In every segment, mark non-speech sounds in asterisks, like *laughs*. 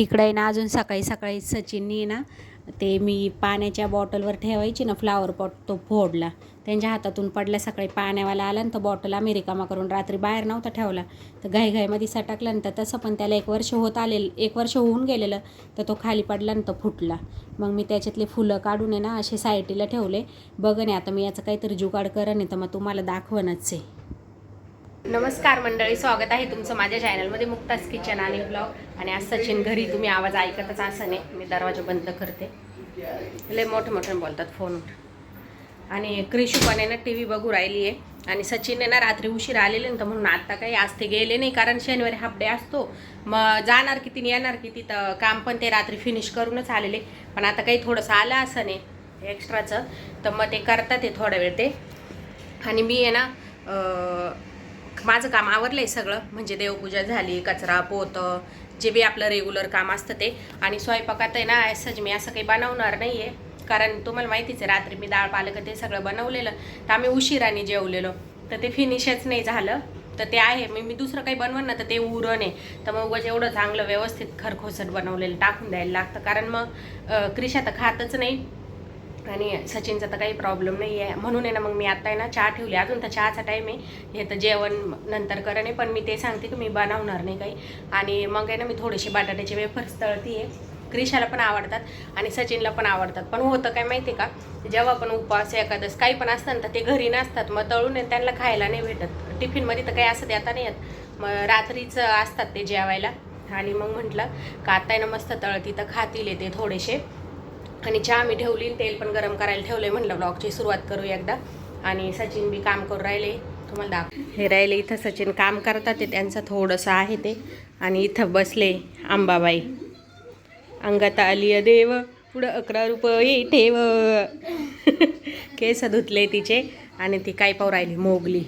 इकडं आहे ना अजून सकाळी सकाळी सचिननी ना ते मी पाण्याच्या बॉटलवर ठेवायची ना फ्लावर पॉट तो फोडला. त्यांच्या हातातून पडला सकाळी पाण्यावाला आला आणि तो बॉटल आम्ही रिकामा करून रात्री बाहेर नव्हता ठेवला. तर घाईघाईमध्ये सटकला आणि तर तसं पण त्याला एक वर्ष होत आलेलं एक वर्ष होऊन गेलेलं तर तो खाली पडला आणि तो फुटला. मग मी त्याच्यातले फुलं काढून आहे ना असे सायटीला ठेवले. बघ नाही आता मी याचं काहीतरी जुगाड करेन आहे तर मग तुम्हाला दाखवणच आहे. नमस्कार मंडळी स्वागत आहे तुमचं माझ्या चॅनलमध्ये मुक्तास किचन आणि ब्लॉग आणि आज सचिन घरी तुम्ही आवाज ऐकतच असं नाही मी दरवाजा बंद करते. लय मोठे मोठे बोलतात फोनवर आणि क्रिशूपणे आहे ना टी व्ही बघू राहिली आहे. आणि सचिनने ना रात्री उशीर आलेले ना तर म्हणून आत्ता काही आज ते गेले नाही कारण शनिवारी हाफ डे असतो. मग जाणार किती येणार किती तर काम पण ते रात्री फिनिश करूनच आलेले. पण आता काही थोडंसं आलं असं नाही एक्स्ट्राचं तर मग ते करतात ते थोडा वेळ ते. आणि मी आहे ना माझं काम आवरलं आहे सगळं. म्हणजे देवपूजा झाली कचरा पोतं जे बी आपलं रेग्युलर काम असतं ते. आणि स्वयंपाकात आहे ना असंच मी असं काही बनवणार नाही आहे कारण तुम्हाला माहितीच आहे रात्री मी डाळ पालक ते सगळं बनवलेलं. तर आम्ही उशिराने जेवलेलो. तर ते फिनिशच नाही झालं. तर ते आहे मी मी दुसरं काही बनवलं ना तर ते उरण आहे तर मग उगाच एवढं चांगलं व्यवस्थित खरखोसट बनवलेलं टाकून द्यायला लागतं. कारण मग क्रिशा तर खातच नाही. आणि सचिनचा तर काही प्रॉब्लेम नाही आहे म्हणून आहे ना मग मी आत्ता आहे ना चहा ठेवली. अजून तर चहाचा टाईम आहे. हे तर जेवण नंतर करणं आहे पण मी ते सांगते की मी बनवणार नाही काही. आणि मग आहे ना मी थोडेसे बटाट्याचे वेफर्स तळती आहे क्रिशाला पण आवडतात आणि सचिनला पण आवडतात. पण होतं काय माहिती आहे का? जेव्हा पण उपवास एखादस काही पण असतं ना तर ते घरी नसतात. मग तळून आहे त्यांना खायला नाही भेटत. टिफिनमध्ये तर काही असं देता नाही येत. मग रात्रीच असतात ते जेवायला. आणि मग म्हटलं का आता आहे ना मस्त तळती. तर खातील येते थोडेसे. आणि चहा मी ठेवली तेल पण गरम करायला ठेवले म्हणलं ब्लॉगची सुरुवात करू एकदा. आणि सचिन बी काम करू राहिले. तुम्हाला दाख हे राहिले इथं सचिन काम करतात ते त्यांचं थोडंसं आहे ते. आणि इथं बसले अंबाबाई अंगात आली देव पुढं अकरा रुपये ठेव. *laughs* केस धुतले तिचे आणि ती काय पाहू राहिली मोगली.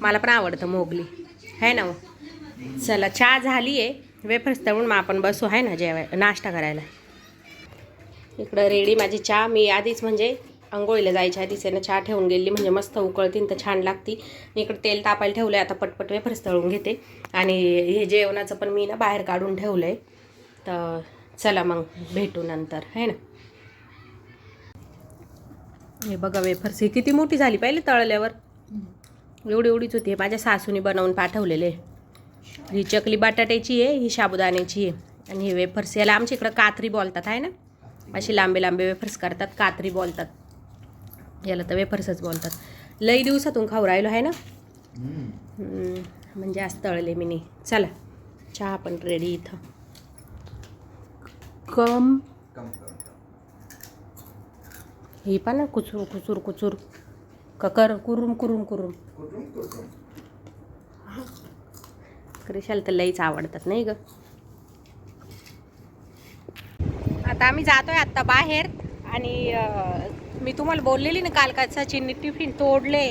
मला पण आवडतं मोगली. आहे ना हो? चला चहा झाली आहे वेफर्स तळून मग आपण बसू आहे ना जेवाय नाश्ता करायला. इकडं रेडी माझी चहा. मी आधीच म्हणजे आंघोळीला जायच्या आधीच आहे ना चहा ठेवून गेली म्हणजे मस्त उकळतीन तर छान लागती. इकडं तेल तापायला ठेवलं आहे आता पटपट वेफर्स तळून घेते. आणि हे जेवणाचं पण मी ना बाहेर काढून ठेवलं आहे तर चला मग भेटू नंतर है ना? हे बघा वेफर्स ही किती मोठी झाली पाहिजे तळल्यावर. एवढी एवढीच होती हे माझ्या सासूने बनवून पाठवलेले ही चकली बटाट्याची आहे ही साबुदाण्याची आहे. आणि हे वेफर्स याला आमच्या इकडं कात्री बोलतात आहे ना? असे लांबे लांबे वेफर्स करतात कात्री बोलतात. याला तर वेफर्सच बोलतात. लई दिवसातून खाऊ राहिलो आहे ना? म्हणजे आज तळले मी नाही चला चहा पण रेडी इथं. कम. ही पण ना कुचूर कुचूर कुचूर. ककर कुरुम कुरुम कुरुम क्रिशाला तर लईच आवडतात नाही ग? आता आम्ही जातोय आत्ता बाहेर आणि मी तुम्हाला बोललेली ना काल का सचिनने टिफिन तोडले.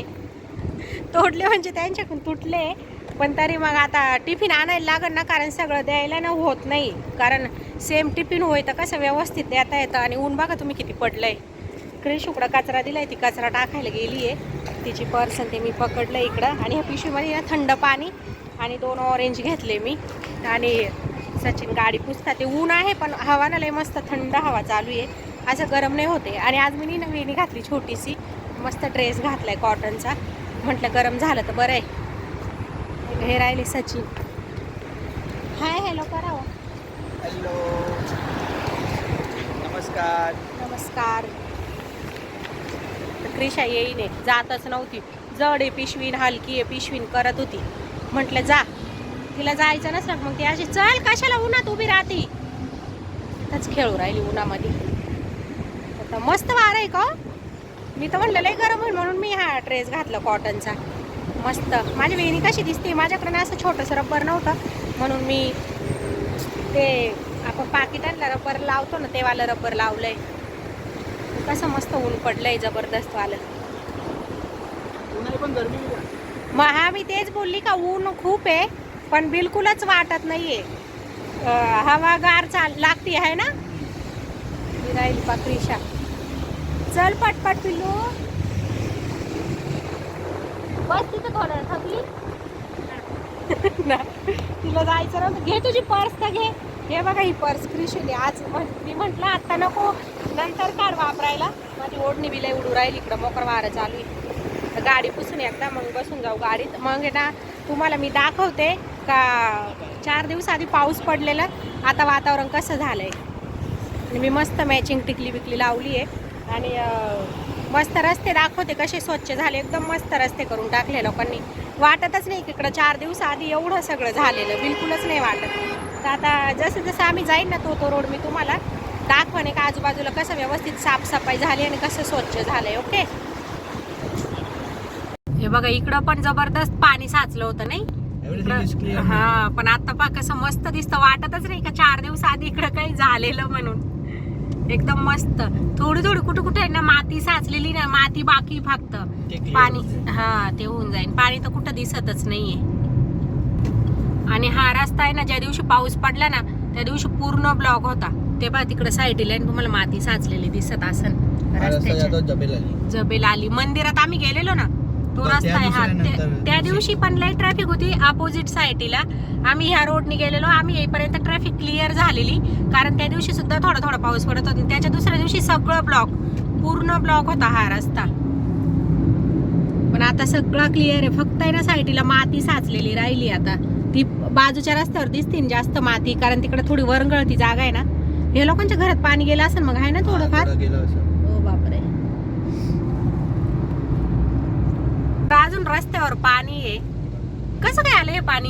तोडले म्हणजे त्यांच्याकडून तुटले. पण तरी मग आता टिफिन आणायला लागेल ना कारण सगळं द्यायला ना होत नाही. कारण सेम टिफिन होय तर कसं व्यवस्थित देता येतं आणि ऊन बघा तुम्ही किती पडलंय. इकडे शुकडा कचरा दिलाय ती कचरा टाकायला गेली आहे तिची पर्सन ते मी पकडलं इकडं. आणि ह्या पिशवीमध्ये ना थंड पाणी आणि दोन ऑरेंज घेतले मी. आणि सचिन गाडी पुसतात ते ऊन आहे पण हवा ना लय मस्त थंड हवा चालू आहे. असं गरम नाही होते. आणि आज मी ना वेणी घातली छोटीशी. मस्त ड्रेस घातलाय कॉटनचा म्हटलं गरम झालं तर बरं आहे. हे राहिले सचिन. हाय हॅलो करावं. हॅलो नमस्कार. नमस्कार. क्रिशा येईने जातच नव्हती. जड आहे पिशवीन हलकी आहे पिशवीन करत होती. म्हटलं जा. तिला जायचं नसलं मग ती अशी चल कशाला उन्हात उभी राहते? इथंच खेळू राहिली उन्हामध्ये. आता मस्त वार आहे का? मी तर म्हणलं लय गरम होईल म्हणून मी हा ड्रेस घातला कॉटनचा मस्त. माझी वेणी कशी दिसते माझ्याकडे ना असं छोटंसं रब्बर नव्हतं. म्हणून मी ते आपण पाकिटांना रबर लावतो ना ते वालं रबर लावलंय. कसं मस्त ऊन पडलंय जबरदस्त वालं मग हा मी तेच बोलली का ऊन खूप आहे. पण बिलकुलच वाटत नाहीये. अं, हवा गार चाल लागती आहे ना? राहील राहिली चल पटपट पिल्लू. बस तिथं थोडं थकली ना तिला जायचं नव्हतं. घे तुझी पर्स तर घे. हे बघा ही पर्स क्रिशुली आज मी म्हटलं आता नको नंतर काढ वापरायला. माझी ओढणी बिलाई उडू राहील. इकडं मोकर वारं चालू आहे. तर गाडी पुसून एकदा मग बसून जाऊ गाडीत. मग ना तुम्हाला मी दाखवते. का चार दिवस आधी पाऊस पडलेला आता वातावरण कसं झालंय? आणि मी मस्त मॅचिंग टिकली बिकली लावली आहे. आणि मस्त रस्ते दाखवते कसे स्वच्छ झाले एकदम मस्त रस्ते करून टाकले लोकांनी. वाटतच नाही की इकडं चार दिवस आधी एवढं सगळं झालेलं बिलकुलच नाही वाटत. तर आता जसं जसं आम्ही जाईन ना तो तो रोड मी तुम्हाला दाखवण का आजूबाजूला कसं व्यवस्थित साफसफाई झाली आणि कसं स्वच्छ झालंय ओके? हे बघा इकडं पण जबरदस्त पाणी साचलं होतं नाही? हा पण आता पा कसं मस्त दिसतं. वाटतच नाही का चार दिवस आधी इकडं काही झालेलं म्हणून. एकदम मस्त. थोडी थोडी कुठे कुठे आहे ना माती साचलेली ना माती बाकी फक्त. पाणी. हा ते होऊन जाईल. पाणी तर कुठं दिसतच नाहीये. आणि हा रस्ता आहे ना ज्या दिवशी पाऊस पडला ना त्या दिवशी पूर्ण ब्लॉक होता. ते पहा तिकडे साईडला तुम्हाला माती साचलेली दिसत असन रस्त्याच्या. जबेल आली. मंदिरात आम्ही गेलेलो ना तो त्या रस्ता आहे हा. त्या दिवशी. पण लय ट्रॅफिक होती अपोजिट साईडला आम्ही ह्या रोडनी गेलेलो आम्ही येईपर्यंत ट्रॅफिक क्लिअर झालेली. कारण त्या दिवशी सुद्धा थोडा थोडा पाऊस पडत होता. त्याच्या दुसऱ्या दिवशी सगळं ब्लॉक पूर्ण ब्लॉक होता हा रस्ता. पण आता सगळं क्लिअर आहे. फक्त आहे ना साईडला माती साचलेली राहिली आता. ती बाजूच्या रस्त्यावर दिसते ना जास्त माती कारण तिकडे थोडी वरंगळती जागा आहे ना. हे लोकांच्या घरात पाणी गेलं असेल मग आहे ना थोडंफार थोडं गेलं असं हो बापरे तर अजून रस्त्यावर पाणी आहे. कसं काय आलं हे पाणी?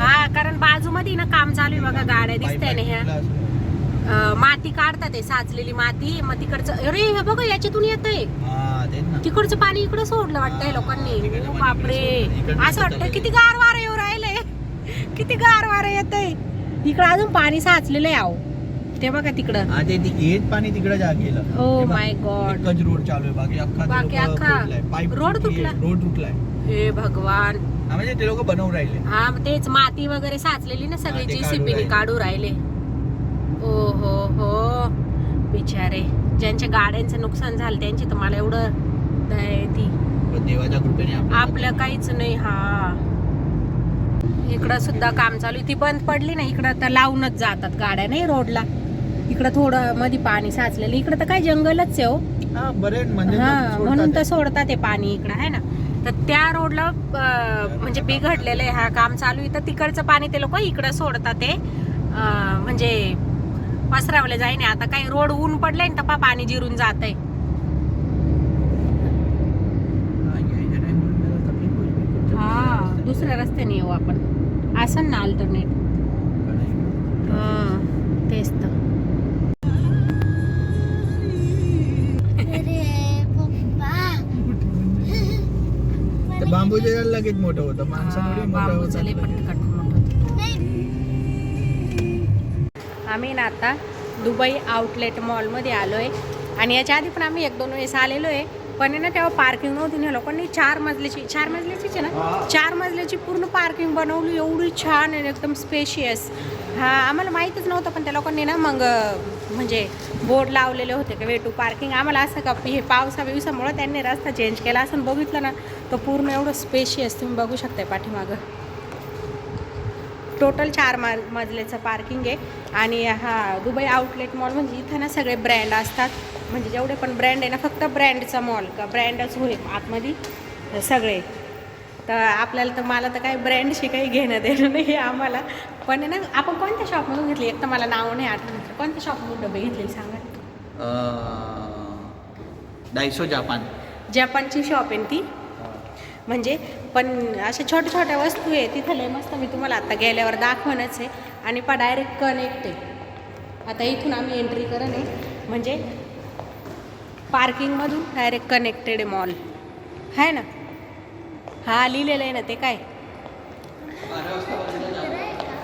हा कारण बाजूमध्ये ना काम चालू आहे बघा गाड्या दिसताय ना ह्या. माती काढतात ते साचलेली माती मग तिकडचं अरे हे बघा याच्यातून येत आहे हा तिकडचं पाणी इकडं सोडलं वाटतंय लोकांनी. बापरे. असं वाटतं किती गार वारे येऊ राहिले किती गार वारे येत आहे इकडं अजून पाणी साचलेलं आहे आहो. ते बघा तिकडं. ते ती- हेच पाणी तिकडे जा गेलं. हे my God. एकच रोड चालू आहे बाकी अख्खा बाकी अख्खा रोड तुटली. रोड तुटलाय. हे भगवान. म्हणजे ते लोक बनवून राहिले. हा तेच माती वगैरे साचलेली ना सगळी ते काढू जीसीबीने राहिले. काढू राहिले. ओ हो. हो बिचारे. ज्यांच्या गाड्यांचं नुकसान झालं त्यांची तर मला एवढं दया येते. देवाच्या कृपेने आपलं काहीच नाही हा. इकडं सुद्धा काम चालू. ती बंद पडली ना इकडं तर लावूनच जातात गाड्या नाही रोडला? इकडं थोडं मध्ये पाणी साचलेलं. इकडं तर काय जंगलच आहे हो. हा बरे म्हणजे हा म्हणून तर. सोडतात ते पाणी इकडं आहे ना. तर त्या रोडला म्हणजे बिघडलेलं आहे हा काम चालू आहे. तर तिकडचं पाणी ते लोक इकडं सोडतात ते. म्हणजे पसरवलं जाईन. आता काही रोड ऊन पडलंय ना तपा पाणी जिरून जात आहे हा, हा दुसऱ्या रस्त्याने येऊ आपण. असं ना अल्टरनेट जायचं. झाड लगेच मोठं होतं. माणसं थोडी मोठं बांबूचं लय होतं पटकट मोठं आम्ही ना आता दुबई आउटलेट मॉलमध्ये आलो आहे आणि याच्या आधी पण आम्ही एक दोन वेळेस आलेलो आहे. पण आहे ना तेव्हा पार्किंग नव्हती ना लोकांनी. चार मजल्याची चार मजल्याचीच आहे ना. चार मजल्याची पूर्ण पार्किंग बनवली. एवढी छान आहे एकदम स्पेशियस हा आम्हाला माहीतच नव्हतं पण त्या लोकांनी ना मग म्हणजे बोर्ड लावलेले होते का वे टू पार्किंग आम्हाला असं का हे पावसा बिवसामुळं त्यांनी रस्ता चेंज केला असं बघितलं ना. तर पूर्ण एवढं स्पेशियस तुम्ही बघू शकताय पाठीमागं. टोटल चार मा मजल्याचं पार्किंग आहे. आणि हा दुबई आउटलेट मॉल म्हणजे इथं ना सगळे ब्रँड असतात. म्हणजे जेवढे पण ब्रँड आहे ना फक्त ब्रँडचा मॉल का ब्रँडच होईल आतमध्ये सगळे. तर आपल्याला तर मला तर काही ब्रँडशी काही घेणं देणं नाही आम्हाला. पण आहे ना आपण कोणत्या शॉपमधून घेतली? एक तर मला नाव नाही आठवत. कोणत्या शॉपमधून डबे घेतलेले सांगा? डायसो जापान जपानची शॉप आहे ना ती? म्हणजे पण अशा छोट्या छोट्या वस्तू आहे तिथं लय मस्त मी तुम्हाला आता गेल्यावर दाखवणच आहे. आणि पा डायरेक्ट कनेक्ट आहे. आता इथून आम्ही एंट्री करण आहे. म्हणजे पार्किंगमधून डायरेक्ट कनेक्टेड आहे मॉल आहे ना? हा लिहिलेलं आहे ना ते काय?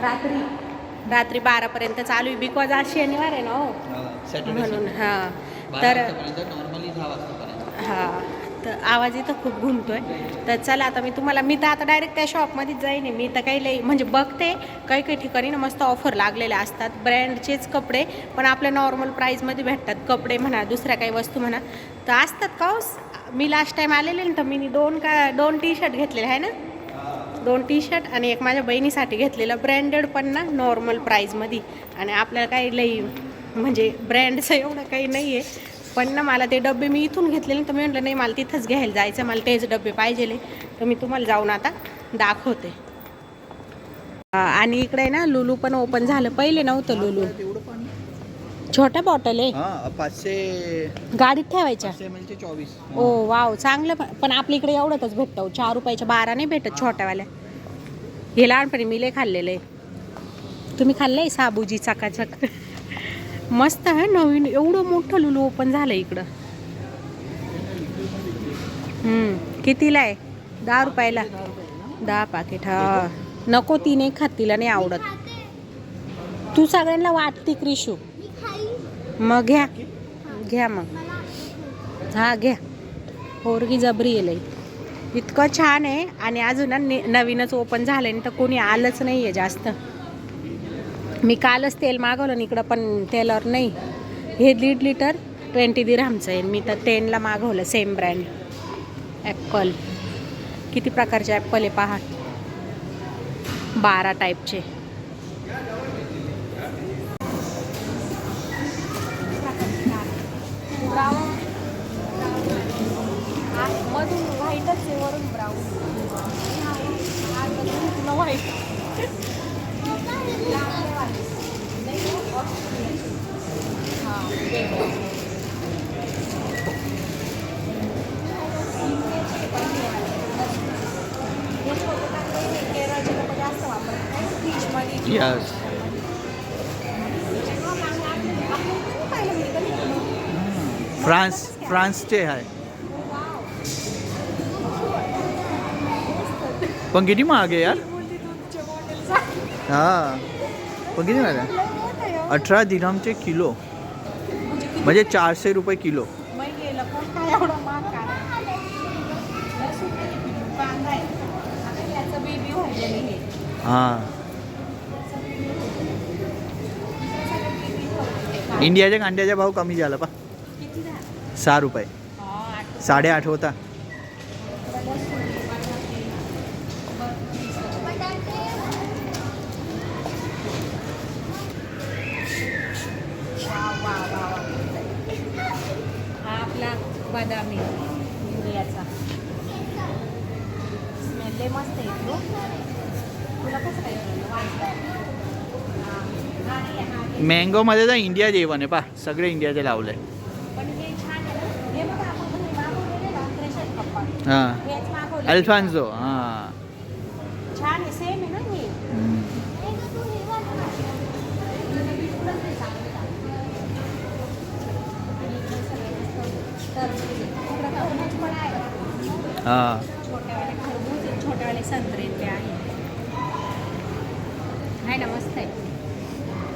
रात्री. रात्री बारापर्यंत चालू आहे. बिकॉज आज शनिवार आहे ना हो. म्हणून हां. तर हा. तर आवाज इथं खूप घुमतोय. तर चला आता मी तुम्हाला मी तर आता डायरेक्ट त्या शॉपमध्येच जाईन मी तर काही लई म्हणजे बघते काही काही ठिकाणी ना मस्त ऑफर लागलेल्या असतात. ब्रँडचेच कपडे पण आपल्या नॉर्मल प्राईजमध्ये भेटतात. कपडे म्हणा दुसऱ्या काही वस्तू म्हणा. तर असतात का हो? मी लास्ट टाईम आलेले ना तर मी दोन का दोन टी शर्ट घेतलेले आहे ना? दोन टी शर्ट आणि एक माझ्या बहिणीसाठी घेतलेलं ब्रँडेड पण ना नॉर्मल प्राईजमध्ये आणि आपल्याला काही लई म्हणजे ब्रँडचं एवढं काही नाही आहे पण ना मला ते डबे मी इथून घेतलेले तर मी म्हटलं नाही मला तिथंच घ्यायला जायचं मला तेच डबे पाहिजेले तर मी तुम्हाला जाऊन आता दाखवते. आणि इकडे ना लुलू पण ओपन झालं. पहिले नव्हतं लुलू. छोट्या बॉटल आहे. हा पाचशे गाडीत ठेवायच्या? चोवीस. ओ वाव चांगलं पण- पण आपल्या इकडे एवढंच भेटतं. चार रुपयाच्या बारा नाही भेटत छोट्यावाल्या. हे लहानपणी मी लय खाल्लेलं आहे. तुम्ही खाल्लंय साबुजी चकाचक? मस्त आहे नवीन एवढं मोठं लुलू ओपन झालं इकडं. हम्म, कितीला आहे? दहा रुपयाला. दहा पाकिट हा. नको ती नाही खात तिला नाही आवडत. तू सगळ्यांना वाटते क्रिशू मग घ्या. घ्या मग. हा घ्या. पोरगी जबरी आहे इतकं छान आहे आणि अजून ने- नवीनच ओपन झालं आहे तर कोणी आलंच नाही आहे जास्त. मी कालच तेल मागवलं आणि इकडं पण तेलावर नाही. हे दीड लिटर ट्वेंटी दिरामचं आहे. मी तर टेनला मागवलं सेम ब्रँड ॲपल किती प्रकारचे ॲपल आहे पहा. बारा टाईपचे मधून व्हाईटच आहे वरून ब्राऊन. व्हाईट यस फ्रान्स फ्रान्सचे आहे पण किती महाग आहे यार हा पण किती महाग आहे अठरा दिनामचे किलो. म्हणजे चारशे रुपये किलो. हां. इंडियाच्या कांद्याचा भाव कमी झाला पा सहा रुपये. साडेआठ होता. बदामी इंडियाचा स्मेल लय मस्त आहे तो. तुला कसं काय वाटलं मँगोमध्ये तर इंडिया जेवण आहे पा. सगळे इंडियाचे लावले हे छान आहे ना हे बघा आपण हे मागवलेलं ना क्रेशर कप्पा हां हेच मागवलं अल्फान्झो हां छान आहे सेम आहे ना हे हम्म. हां. छोट्यावाले खरबूज आहेत, छोट्यावाले संत्रे ते ना मस्त आहे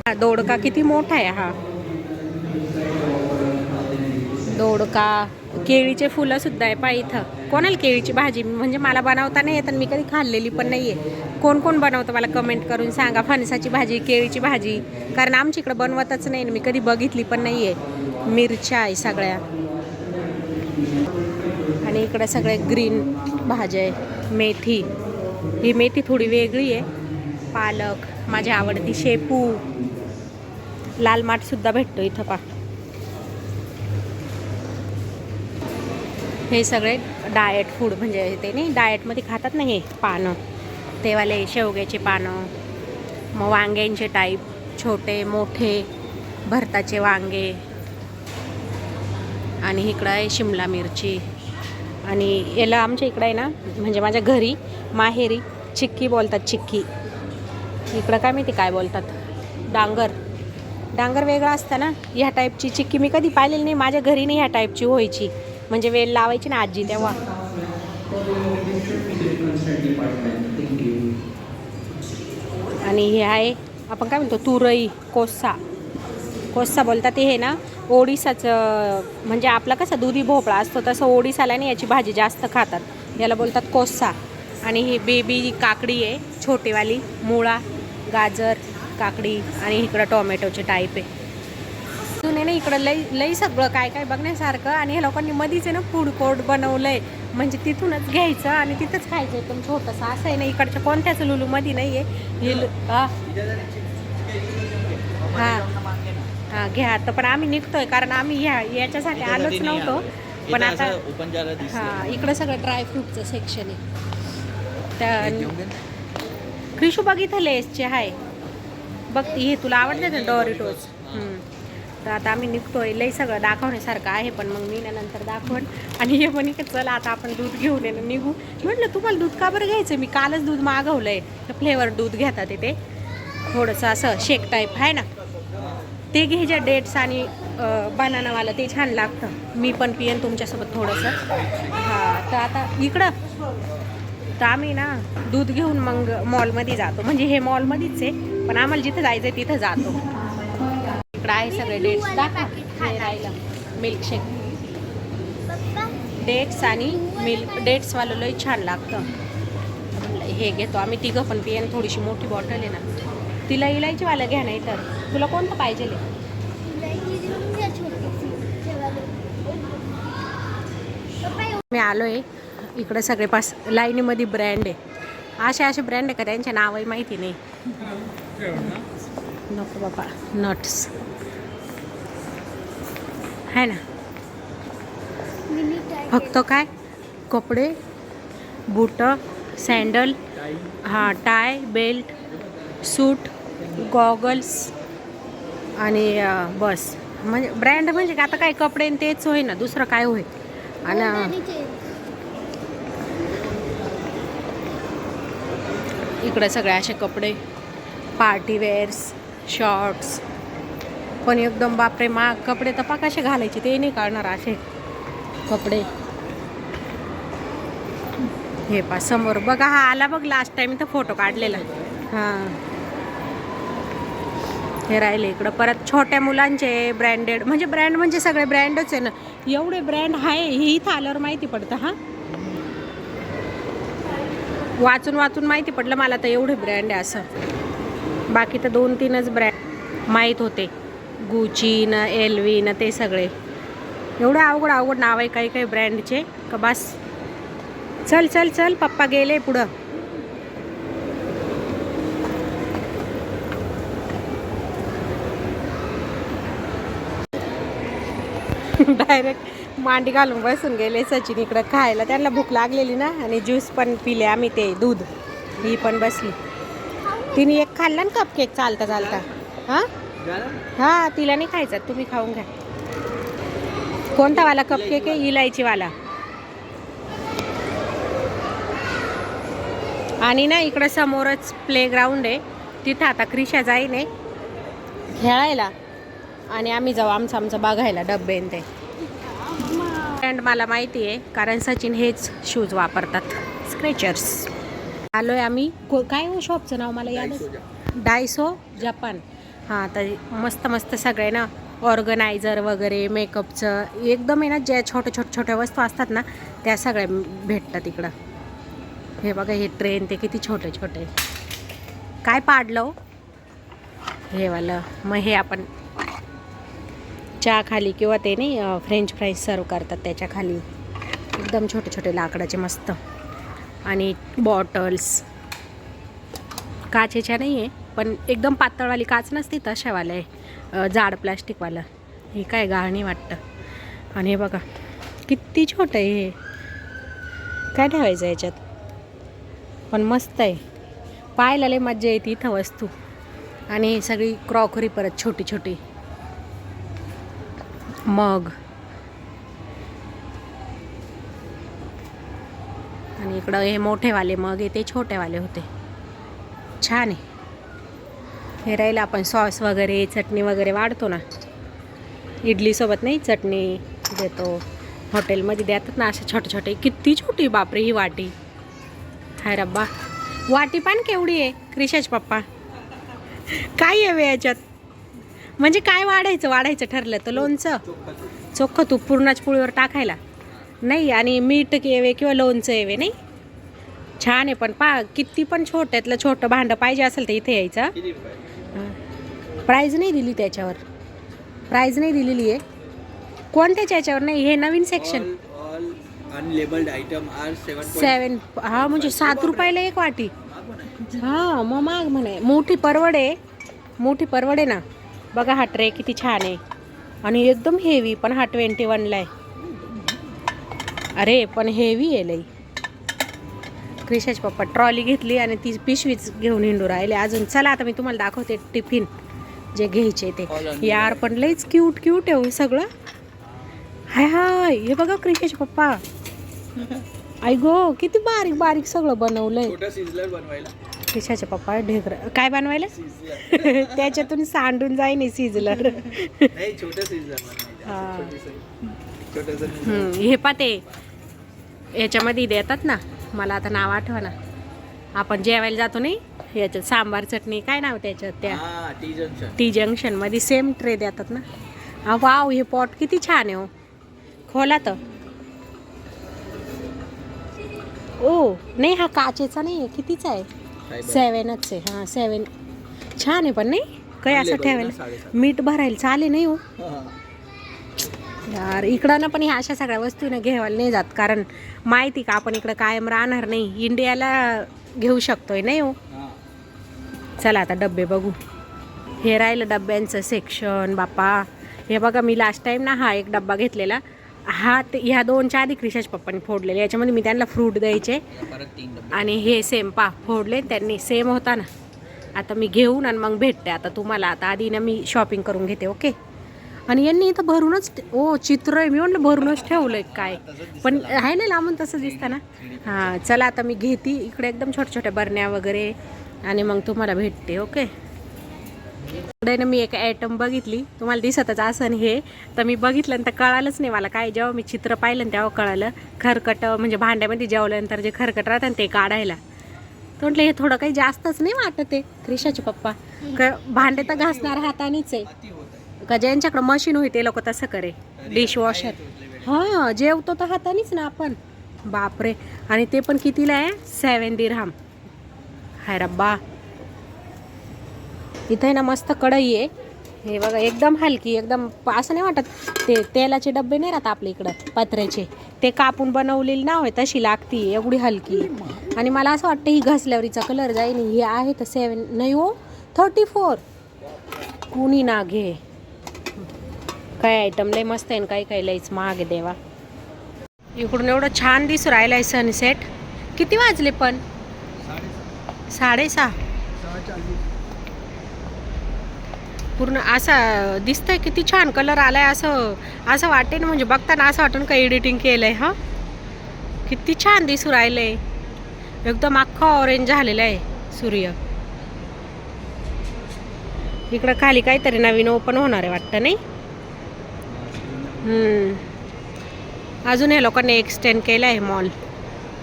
हा दोडका किती मोठा आहे हा? दोडका. केळीचे फुलं सुद्धा आहे पा इथं. कोणाला केळीची भाजी? म्हणजे मला बनवता नाही येत आणि मी कधी खाल्लेली पण नाही आहे कोण कोण बनवतं मला कमेंट करून सांगा. फणसाची भाजी केळीची भाजी. कारण आमच्या इकडं बनवतच नाही आणि मी कधी बघितली पण नाही आहे मिरच्या आहे सगळ्या. आणि इकडे सगळे ग्रीन भाज्या आहे. मेथी. ही मेथी थोडी वेगळी आहे. पालक माझी आवडती शेपू. लाल माठसुद्धा भेटतो इथं पा हे सगळे डाएट फूड म्हणजे ते नाही डाएटमध्ये खातात ना हे पानं. तेवाले शेवग्याचे पानं मग वांग्यांचे टाईप छोटे मोठे भरताचे वांगे. आणि इकडं आहे शिमला मिरची. आणि याला आमच्या इकडं आहे ना म्हणजे माझ्या घरी माहेरी चिक्की बोलतात चिक्की. इकडं काय माहिती काय बोलतात? डांगर. डांगर वेगळा असतं ना ह्या टाईपची चिक्की मी कधी पाहिलेली नाही माझ्या घरी नाही ह्या टाईपची व्हायची. म्हणजे वेल लावायची ना आजी तेव्हा. आणि हे आहे आपण काय म्हणतो तुरई कोसा. कोसा बोलतात ते हे ना ओडिसाचं म्हणजे आपला कसा दुधी भोपळा असतो तसं ओडिसाला नाही याची भाजी जास्त खातात. याला बोलतात कोसा आणि ही बेबी काकडी आहे छोटीवाली मुळा गाजर काकडी आणि इकडं टोमॅटोचे टाईप आहे. तुम्ही ना इकडं लई लई सगळं काय काय बघण्यासारखं. आणि ह्या लोकांनी मधीच आहे ना फूड कोर्ट आहे म्हणजे तिथूनच घ्यायचं आणि तिथंच खायचं एकदम छोटंसं असं आहे ना इकडच्या कोणत्याच लुलूमध्ये नाही आहे हे लु- घ्या. आता पण आम्ही निघतोय कारण आम्ही ह्या याच्यासाठी आलोच नव्हतो. पण आता हा इकडं सगळं ड्रायफ्रूटचं सेक्शन आहे. त्या क्रिशू बघितलं लेसचे आहे बघ हे तुला आवडते ना डॉरिटोज तर आता आम्ही निघतोय. लई सगळं दाखवण्यासारखं आहे पण मग मी नंतर दाखवण. आणि हे म्हणे की चला आता आपण दूध घेऊन येणं निघू. म्हटलं तुम्हाला दूध का बरं घ्यायचं? मी कालच दूध मागवलंय. फ्लेवर दूध घेतात ते थोडंसं असं शेक टाईप आहे ना? ते घे ज्या डेट्स आणि बनानावालं ते छान लागतं. मी पण पियन तुमच्यासोबत थोडंसं. हां तर आता इकडं. तर आम्ही ना दूध घेऊन मग मॉलमध्ये जातो. म्हणजे हे मॉलमध्येच आहे पण आम्हाला जिथं जायचं आहे तिथं जातो. इकडं आहे सगळे डेट्स दाखव. राहिलं. मिल्कशेक डेट्स आणि मिल्क डेट्सवालं लई छान लागतं. हे घेतो. आम्ही तिघं पण पियन. थोडीशी मोठी बॉटल आहे ना. तिला इलायचीवालं घ्या नाही तर. तुला कोणतं पाहिजे मी आलो आहे इकडं सगळे पास लाईनीमध्ये ब्रँड आहे. असे असे ब्रँड आहे का त्यांचे नावही माहिती नाही. नको बाबा नट्स आहे ना? फक्त काय? कपडे बूट सँडल हां टाय बेल्ट सूट गॉगल्स आणि बस. म्हणजे ब्रँड म्हणजे का आता काय कपडे आणि तेच होय ना दुसरं काय होय आणि इकडे सगळे असे कपडे. पार्टी वेअर्स शॉर्ट्स पण एकदम बापरे माग कपडे तपा कसे घालायचे? ते नाही काढणार असे कपडे. हे पा समोर. बघा हा आला बघ लास्ट टाइम इथं फोटो काढलेला. हां. हे राहिले इकडं. परत छोट्या मुलांचे ब्रँडेड म्हणजे ब्रँड म्हणजे सगळे ब्रँडच आहे ना. एवढे ब्रँड आहे हे इथं आल्यावर माहिती पडतं हां? वाचून वाचून माहिती पडलं मला तर एवढे ब्रँड आहे असं. बाकी तर दोन तीनच ब्रँड माहीत होते. गुची न एलवी न ते सगळे. एवढं अवघड अवघड नाव आहे काही काही ब्रँडचे का बस? चल चल चल पप्पा गेले पुढं. डायरेक्ट मांडी घालून बसून गेले सचिन इकडं खायला. त्यांना भूक लागलेली ना आणि ज्यूस पण पिले आम्ही ते दूध. ही पण बसली. तिने एक खाल्ला ना कप केक चालता चालता. हां? हां तिला नाही खायचा. तुम्ही खाऊन घ्या. कोणता वाला कप केक आहे इलायचीवाला आणि ना इकडं समोरच प्लेग्राऊंड आहे. तिथं आता क्रिशा जाईन आहे. खेळायला. आणि आम्ही जाऊ आमचं आमचं बघायला डब्बे ते. अँड मला माहिती आहे कारण सचिन हेच शूज वापरतात. स्क्रेचर्स आलो आहे आम्ही. को काय हो शॉपचं नाव? मला याद डायसो जपान हां तर मस्त मस्त सगळे ना ऑर्गनायझर वगैरे मेकअपचं एकदम आहे ना ज्या छोट्या छोट्या छोट्या वस्तू असतात ना त्या सगळ्या भेटतात इकडं. हे बघा हे ट्रेन ते किती छोटे छोटे. काय पाडलं हो? हे वालं. मग हे आपण चहा खाली किंवा ते नाही फ्रेंच फ्राईज सर्व करतात त्याच्याखाली. एकदम छोटे छोटे लाकडाचे मस्त. आणि बॉटल्स काचेच्या नाही आहे पण एकदम पातळवाली काच नसते तशावालं. आहे जाड प्लास्टिकवालं. हे काय गाळणी वाटतं. आणि हे बघा किती छोटं आहे हे. काय ठेवायचं याच्यात? पण मस्त आहे. पाहायला लय मज्जा येते इथं वस्तू. आणि सगळी क्रॉकरी परत छोटी छोटी. मग. आणि इकडं हे मोठेवाले मग आहे ते छोटेवाले होते. छान आहे. हे राहिलं आपण सॉस वगैरे चटणी वगैरे वाढतो ना. इडलीसोबत नाही चटणी देतो. हॉटेलमध्ये देतात ना असे छोटे छोटे. किती छोटी बापरे ही वाटी. हाय रब्बा. वाटी पण केवढी आहे क्रिशेश पप्पा. काय आहे याच्यात? म्हणजे काय वाढायचं? वाढायचं ठरलं तर लोणचं. चोख्खं तूप पूर्णाच पोळीवर टाकायला. नाही आणि मीठ येवे किंवा लोणचं येवे नाही? छान आहे पण पा किती पण छोट्यातलं छोटं भांडं पाहिजे असेल तर इथे यायचं. प्राईज नाही दिली त्याच्यावर. प्राईज नाही दिलेली आहे. कोणत्याच्या याच्यावर नाही? हे नवीन section all unlabelled item are seven seven हा म्हणजे सात रुपयाला एक वाटी. हा मग माग म्हणे. मोठी परवड आहे. मोठी परवड आहे ना. बघा हा ट्रे किती छान आहे. आणि एकदम हेवी पण हा ट्वेंटी वनला आहे. अरे पण हेवी आहे लई. क्रिशाचे पप्पा ट्रॉली घेतली आणि ती पिशवीच घेऊन हिंडू राहिले. अजून चला आता मी तुम्हाला दाखवते टिफिन जे घ्यायचे ते. यार पण लईच क्यूट क्यूट आहे हो हे सगळं. हाय हाय. हे बघा क्रिशाचे पप्पा. *laughs* आई गो किती बारीक बारीक सगळं बनवलंय. क्रिशाचे पप्पा ढेकर. काय बनवायला? *laughs* त्याच्यातून सांडून जाईन सिजलर नाही छोटा सिझलर हा. बनवायला छोटस हे पा ते. याच्यामध्ये देतात ना. मला आता नाव आठवा ना आपण जेवायला जातो नाही? याच्यात सांबार चटणी काय नाव त्याच्यात त्या? टी जंक्शन टी जंक्शनमध्ये सेम ट्रे देतात ना. वाव हे पॉट किती छान आहे हो. खोला तर. ओ नाही हा काचेचा नाही आहे कितीचा आहे? सेवनच आहे. हां सेवन छान आहे पण नाही? काय असं ठेवायला. मीठ भरायला चालेल नाही हो. यार इकडं ना पण ह्या अशा सगळ्या वस्तू ना घ्यायला नाही जात. कारण माहिती का आपण इकडं कायम राहणार नाही. इंडियाला घेऊ शकतोय नाही हो. चला आता डब्बे बघू. हे राहिलं डब्यांचं सेक्शन बापा हे बघा मी लास्ट टाईम ना हा एक डब्बा घेतलेला. हा ते ह्या दोनच्या आधी क्रिशाच्या पप्पांनी फोडलेले. याच्यामध्ये मी त्यांना फ्रूट द्यायचे. आणि हे सेम पा फोडले त्यांनी सेम होता ना. आता मी घेऊन आणि मग भेटते. आता तुम्हाला आता आधी ना मी शॉपिंग करून घेते ओके आणि यांनी इथं भरूनच ओ चित्र आहे. मी म्हटलं भरूनच ठेवलंय काय? पण आहे ना लांबून तसं दिसतं ना? हां चला आता मी घेते. इकडे एकदम छोट्या छोट्या बरण्या वगैरे. आणि मग तुम्हाला भेटते ओके ना मी एक आयटम बघितली. तुम्हाला दिसतच असं हे. तर मी बघितलं तर कळालंच नाही मला काय जेव्हा मी चित्र पाहिलं तेव्हा कळालं. खरकट म्हणजे भांड्यामध्ये जेवल्यानंतर जे खरकट राहतं ना ते काढायला. तर म्हटलं हे थोडं काही जास्तच नाही वाटत आहे क्रिशाचे पप्पा. क भांडे तर घासणार हातानेच आहे. का ज्यांच्याकडं मशीन होई ते लोक तसं करे. डिशवॉशर हां जेवतो तर हातानेच ना आपण. बापरे. आणि ते पण कितीला आहे? सेवन दिरहाम हाय रब्बा. इथे ना मस्त कढई आहे. हे बघा एकदम हलकी एकदम प- असं नाही वाटत. ते तेलाचे डबे नाही राहत आपल्या इकडं पत्र्याचे. ते कापून बनवलेली ना होय तशी लागती एवढी हलकी. आणि मला असं वाटतं ही घासल्यावरीचा कलर जाईल हे आहे तर सेवन नाही हो थर्टी फोर कुणी ना घे. काय आयटम लय मस्त आहे काही काही लयच महाग देवा. इकडून एवढं छान दिसू आहे सनसेट किती वाजले पण? साडेसहा. पूर्ण असा दिसतंय किती छान कलर आलाय असं असं वाटते ना म्हणजे बघताना असं वाटून का एडिटिंग केलंय हा? किती छान दिसू राहिलंय. एकदम अख्खा ऑरेंज झालेला आहे सूर्य. इकडं खाली काहीतरी नवीन ओपन होणार आहे वाटतं नाही? हम्म. अजून हे लोकांनी एक्सटेंड केलं आहे मॉल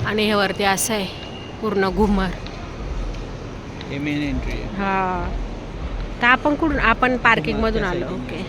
आणि हे वरती असं आहे पूर्ण घुमर. हा. तर आपण कुठून आपण पार्किंग मधून आलो. ओके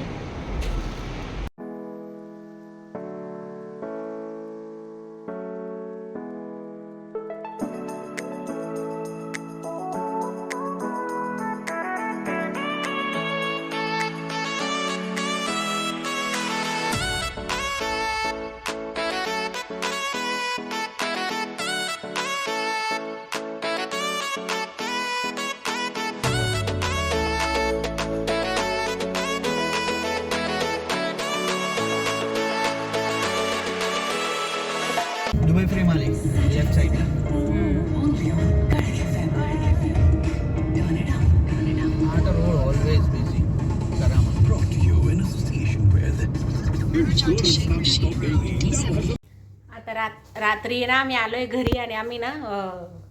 आता रात रात्री ना आम्ही आलोय घरी आणि आम्ही ना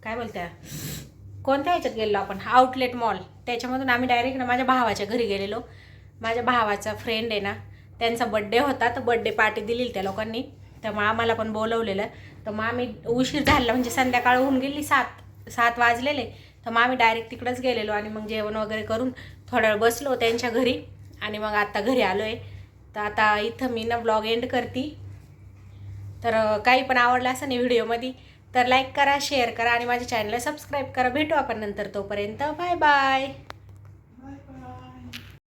काय बोलत्या? कोणत्या ह्याच्यात गेलेलो आपण? आउटलेट मॉल त्याच्यामधून आम्ही डायरेक्ट ना माझ्या भावाच्या घरी गेलेलो. माझ्या भावाचा फ्रेंड आहे ना त्यांचा बड्डे होता तर बड्डे पार्टी दिली त्या लोकांनी. तर मग आम्हाला पण बोलवलेलं. तर मग आम्ही उशीर झाला म्हणजे संध्याकाळ होऊन गेली सात सात वाजलेले. तर मग आम्ही डायरेक्ट तिकडंच गेलेलो आणि मग जेवण वगैरे करून थोडा वेळ बसलो त्यांच्या घरी. आणि मग आत्ता घरी आलो आहे तर आता इथं मी ना ब्लॉग एंड करते. तर काही पण आवडलं असं नाही व्हिडिओमध्ये तर लाईक करा शेअर करा आणि माझ्या चॅनलला सबस्क्राईब करा. भेटू आपण नंतर तोपर्यंत. Bye bye